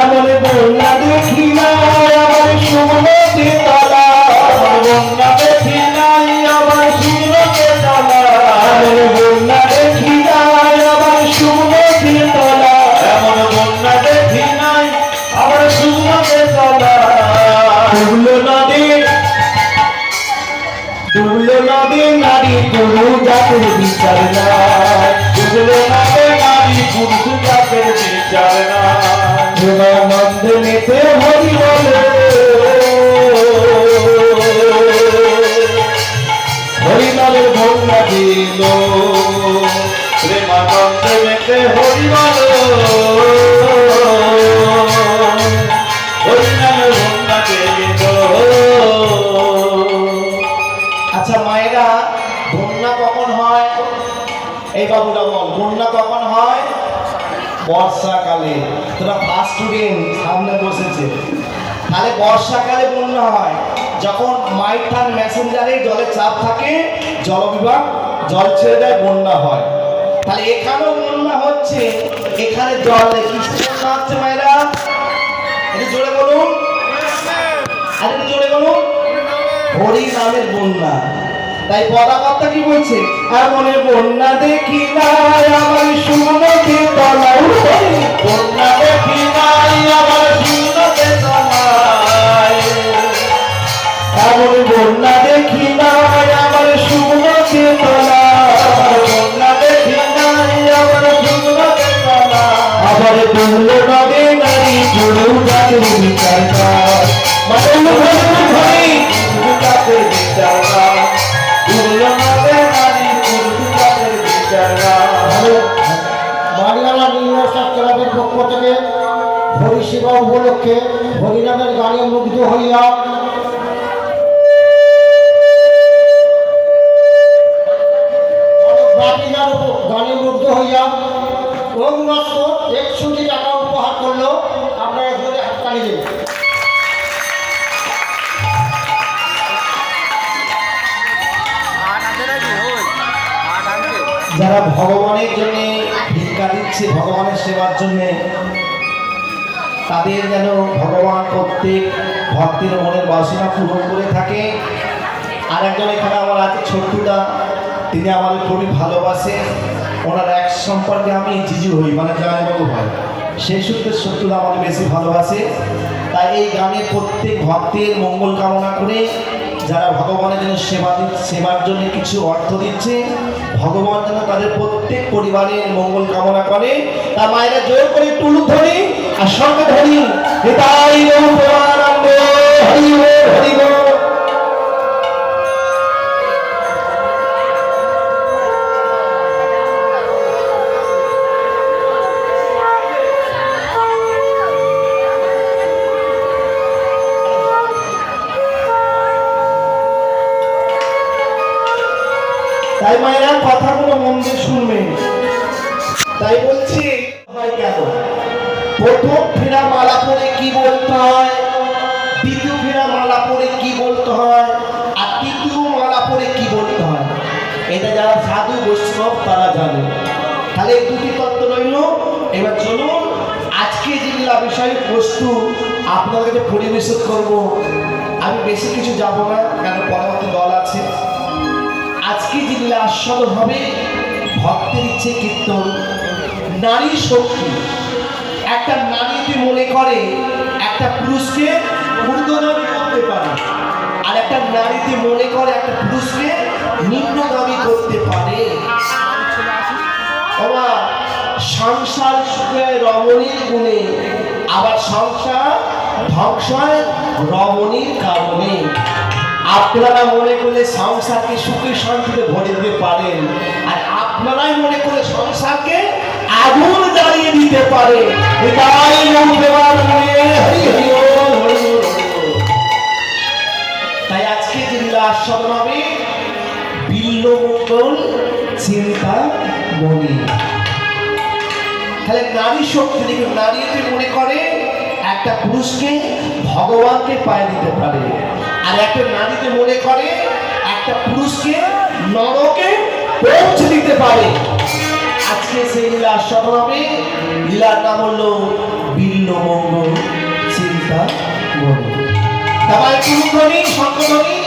এমন বন্যা দেখি না আমার সুমতি তলা এমন বন্যা দেখি নাই আমার সুরতে তলা এমন বন্যা দেখি না আমার সুমতি তলা, এমন বন্যা দেখি নাই আমার সুরতে তলা। ডুবলো নদী ডুবলো নদী, নারী কোনো জাতের বিচার নাই। ডুবলো নামে নারী পুরুষ জাতের বিচার না প্রেমানন্দ মেতে হরি বলে হরিনামের বন্যা দিল প্রেমানন্দ মেতে হরি বলো। আচ্ছা মায়েরা, বন্যা কখন হয়? এই বাবুরা বল, বন্যা কখন হয়? বর্ষাকালে। তোরা ফার্স্ট স্টুডেন্ট সামনে বসেছে। তাহলে বর্ষাকালে বন্যা হয়, যখন মাইথান মেসেঞ্জারে জলের চাপ থাকে জল বিভাগ জল ছেড়ে দেয়, বন্যা হয়। তাহলে এখানেও বন্যা হচ্ছে, এখানে জল কিসের বন্যা হচ্ছে মায়েরা? একটু জোরে বলুন। আর জোরে বলুন। হরি নামের বন্যা। তাই পদাকর্তা কি বলছে? মনে বন্যা দেখি না আমার সুমতি তলা বাংলা নির্বাচন ক্লাবের পক্ষ থেকে হরিসেবা উপলক্ষে হরিনামের গানে মুগ্ধ হইয়া বাপিনার গানে মুগ্ধ হইয়া রঘুনাথ একষট্টি টাকা উপহার করল। আপনারা ধরে হাততালি দেবেন যারা ভগবানের জন্য ভিক্ষা দিচ্ছে ভগবানের সেবার জন্য, তাদের যেন ভগবান প্রত্যেক ভক্তের মনের বাসনা পূরণ করে থাকে। আর একজন এখানে আমার আছে ছোট্টুদা, তিনি আমাদের খুবই ভালোবাসে ওনার এক সম্পর্কে আমি জিজু হই মানে জয়বাবু হয়। সেই সূত্রে শত্রুদা আমাকে বেশি ভালোবাসে। তাই এই গানে প্রত্যেক ভক্তের মঙ্গল কামনা করে যারা ভগবানের জন্য সেবা সেবার জন্য কিছু অর্থ দিচ্ছে, ভগবান যেন তাদের প্রত্যেক পরিবারের মঙ্গল কামনা করে। তার মায়েরা জোর করে টুলু ধরি আর সঙ্গে ধরি হরি হরি তাই মায়েরা কথাগুলো মন দিয়ে শুনবে। তাই বলছি, হয় কেন? প্রথম ফেরা মালা পরে কি বলতে হয়? দ্বিতীয় ফেরা মালা পরে কি বলতে হয়? আর তৃতীয় মালা পরে কি বলতে হয়? এটা যারা সাধু বৈষ্ণব, তারা জানে। তাহলে দুটি তত্ত্ব রইল। এবার চলুন, আজকে জিল্লা বিষয়ে বস্তু আপনাদের কাছে পরিবেশন করব। আমি বেশি কিছু যাব না, কেন পরবর্তী দল আজকে জিল্লা আসল হবে, ভক্তের ইচ্ছে কীর্তন, নারী শক্তি। একটা নারী মনে করে, একটা পুরুষকে ঊর্ধ্বগামী করতে পারে, আর একটা নারী যদি মনে করে, একটা পুরুষকে নিম্নগামী করতে পারে। সংসার সুখে রমণীর গুণে, আবার সংসার ধ্বংস হয় রমণীর কারণে। আপনারা মনে করলে সংসারকে সুখে শান্তিতে ভরে দিতে পারেন। আর আপনারাই মনে করলে সংসারকে আগুন জ্বালিয়ে দিতে পারে মনে। তাই আজকে জিল্লা আস্বাদন হবে বিল্লমঙ্গল চিন্তা মনি। তাহলে নারী শক্তি দেখুন, নারী মনে করে, একটা পুরুষকে ভগবানকে পায়ে দিতে পারে। আর একটা নারীতে মনে করে, একটা পুরুষকে নরকে পৌঁছে দিতে পারে। আজকে সেই লীলা সংগ্রামে লীলার নাম হলো মঙ্গল, চিন্তা মনে সবাই কুরুধ্বনি শঙ্করধ্বনি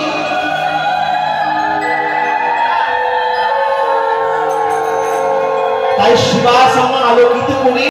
তাই শিবা আলোকিত করে